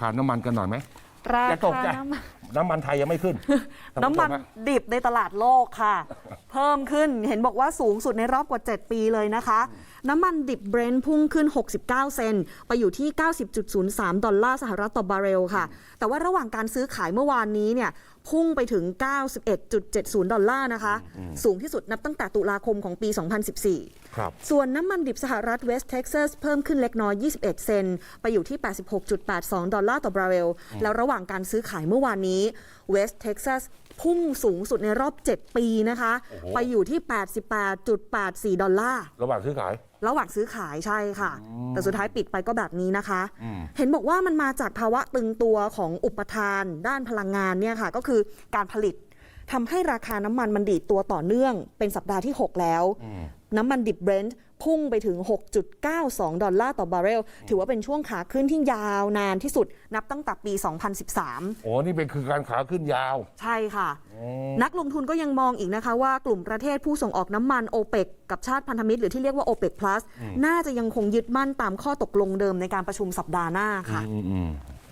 ขาน้ำมันกันหน่อยไหมราอย่าตกคาใจน้ำมัน น้ำมันไทยยังไม่ขึ้นท่าน้ำผู้ชมันฮะ ดิบในตลาดโลกค่ะ เพิ่มขึ้น เห็นบอกว่าสูงสุดในรอบกว่า 7 ปีเลยนะคะ น้ำมันดิบเบรนท์พุ่งขึ้น 69 เซนต์ไปอยู่ที่ 90.03 ดอลลาร์สหรัฐต่อบาร์เรลค่ะ แต่ว่าระหว่างการซื้อขายเมื่อวานนี้เนี่ยพุ่งไปถึง 91.70 ดอลลาร์นะคะ สูงที่สุดนับตั้งแต่ตุลาคมของปี 2014 ครับ ส่วนน้ำมันดิบสหรัฐเวสต์เท็กซัสเพิ่มขึ้นเล็กน้อย 21 เซนต์ไปอยู่ที่ 86.82 ดอลลาร์ต่อบาร์เรล แล้วระหว่างการซื้อขายเมื่อวานนี้เวสต์เท็กซัส พุ่งสูงสุดในรอบ 7 ปีนะคะ โอ้โห ไปอยู่ที่ 88.84 ดอลลาร์ ระหว่างซื้อขาย ระหว่างซื้อขายใช่ค่ะแต่สุดท้ายปิดไปก็แบบนี้นะคะ อืม เห็นบอกว่ามันมาจากภาวะตึงตัวของอุปทาน ด้านพลังงานเนี่ยค่ะ ก็คือการผลิตทำให้ราคาน้ำมันมันดีดตัวต่อเนื่อง เป็นสัปดาห์ที่ 6 แล้วน้ำมันดิบเบรนท์ พุ่งไปถึง 6.92 ดอลลาร์ต่อบาร์เรล ถือว่าเป็นช่วงขาขึ้นที่ยาวนานที่สุดนับตั้งแต่ปี 2013 โอ้นี่เป็นคือการขาขึ้นยาว ใช่ค่ะ นักลงทุนก็ยังมองอีกนะคะว่ากลุ่มประเทศผู้ส่งออกน้ำมันโอเปกกับชาติพันธมิตร หรือที่เรียกว่าโอเปก plus น่าจะยังคงยึดมั่นตามข้อตกลงเดิมในการประชุมสัปดาห์หน้าค่ะอืมอืม